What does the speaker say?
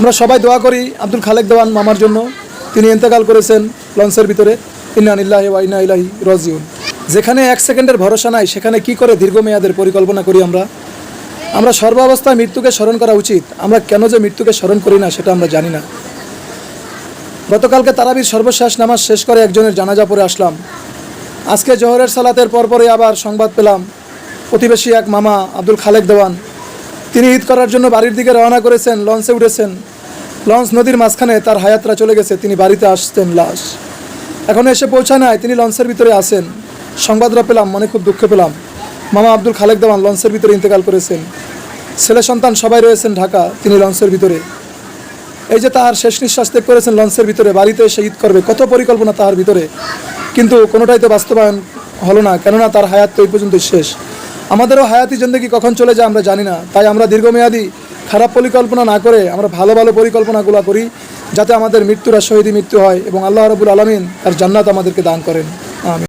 আমরা সবাই দোয়া করি আব্দুল খালেক দেওয়ান মামার জন্য। তিনি ইন্তেকাল করেছেন লঞ্চের ভিতরে। ইন্না ইল্লাহি ওয়া ইন্না ইলাহি রাজিউন। যেখানে এক সেকেন্ডের ভরসা নাই, সেখানে কি করে দীর্ঘমেয়াদের পরিকল্পনা করি আমরা? আমরা সর্বাবস্থায় মৃত্যুকে স্মরণ করা উচিত। আমরা কেন যে মৃত্যুকে স্মরণ করি না, সেটা আমরা জানি না। গতকালকে তারাবির সর্বশেষ নামাজ শেষ করে একজনের জানাজা পড়ে আসলাম। আজকে জোহরের সালাতের পরপরই আবার সংবাদ পেলাম। প্রতিবেশী এক মামা আব্দুল খালেক দেওয়ান। তিনি ঈদ করার জন্য বাড়ির দিকে রওনা করেছেন, লঞ্চে উঠেছেন। লঞ্চ নদীর মাঝখানে তার হায়াতরা চলে গেছে, তিনি বাড়িতে আসতেন লাশ। এখনও এসে পৌঁছায় নাই, তিনি লঞ্চের ভিতরে আসেন সংবাদরা পেলাম, মনে খুব দুঃখ পেলাম। মামা আব্দুল খালেক দেওয়ান লঞ্চের ভিতরে ইন্তেকাল করেছেন। ছেলে সন্তান সবাই রয়েছেন ঢাকা, তিনি লঞ্চের ভিতরে। এই যে তাহার শেষ নিঃশ্বাস ত্যাগ করেছেন লঞ্চের ভিতরে, বাড়িতে এসে ঈদ করবে, কত পরিকল্পনা তাহার ভিতরে। কিন্তু কোনোটাই তো বাস্তবায়ন হলো না, কেননা তার হায়াত তো এই পর্যন্ত শেষ। আমাদেরও হায়াতি জিন্দগি কখন চলে যায় আমরা জানি না, তাই আমরা দীর্ঘমেয়াদী খারাপ পরিকল্পনা না করে আমরা ভালো ভালো পরিকল্পনাগুলো করি যাতে আমাদের মৃত্যুরা শহীদী মৃত্যু হয় এবং আল্লাহ রবুল আলমিন তার জান্নাত আমাদেরকে দান করেন।